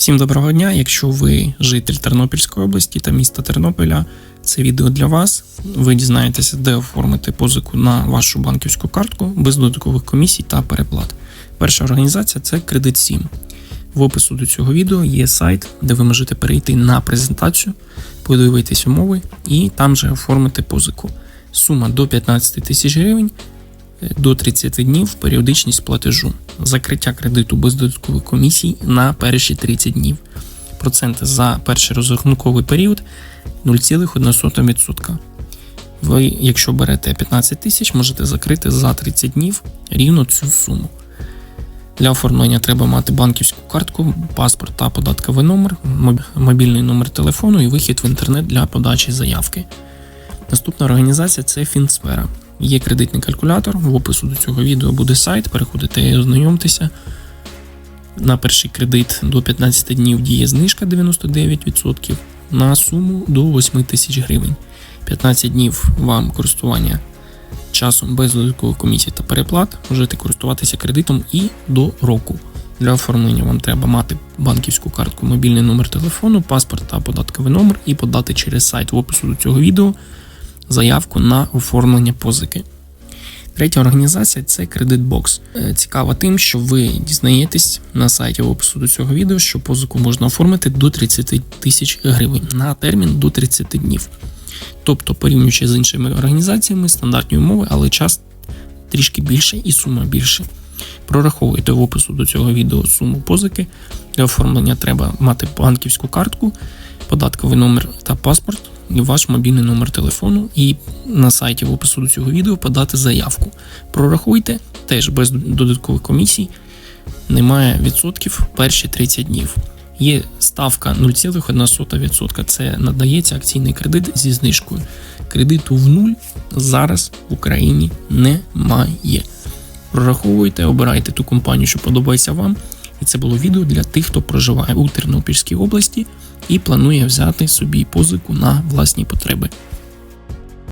Всім доброго дня. Якщо ви житель Тернопільської області та міста Тернополя, це відео для вас. Ви дізнаєтеся, де оформити позику на вашу банківську картку без додаткових комісій та переплат. Перша організація це Кредит 7. В опису до цього відео є сайт, де ви можете перейти на презентацію, подивитись умови і там же оформити позику. Сума до 15 тисяч гривень до 30 днів періодичність платежу. Закриття кредиту без додаткових комісій на перші 30 днів. Проценти за перший розрахунковий період 0,1%. Ви, якщо берете 15 тисяч, можете закрити за 30 днів рівно цю суму. Для оформлення треба мати банківську картку, паспорт та податковий номер, мобільний номер телефону і вихід в інтернет для подачі заявки. Наступна організація це Фінсфера. Є кредитний калькулятор. В опису до цього відео буде сайт. Переходите і ознайомтеся. На перший кредит до 15 днів діє знижка 99% на суму до 8 тисяч гривень. 15 днів вам користування часом без додаткових комісій та переплат можете користуватися кредитом і до року. Для оформлення вам треба мати банківську картку, мобільний номер телефону, паспорт та податковий номер і подати через сайт в опису до цього відео заявку на оформлення позики. Третя організація це Кредитбокс. Цікава тим, що ви дізнаєтесь на сайті в опису до цього відео, що позику можна оформити до 30 тисяч гривень на термін до 30 днів. Тобто, порівнюючи з іншими організаціями, стандартні умови, але час трішки більше і сума більше. Прораховуйте в опису до цього відео суму позики. Для оформлення треба мати банківську картку, податковий номер та паспорт, ваш мобільний номер телефону, і на сайті в опису до цього відео подати заявку. Прорахуйте теж без додаткових комісій, немає відсотків перші 30 днів. Є ставка 0,1%. Це надається акційний кредит зі знижкою. Кредиту в нуль зараз в Україні немає. Прораховуйте, обирайте ту компанію, що подобається вам. І це було відео для тих, хто проживає у Тернопільській області і планує взяти собі позику на власні потреби.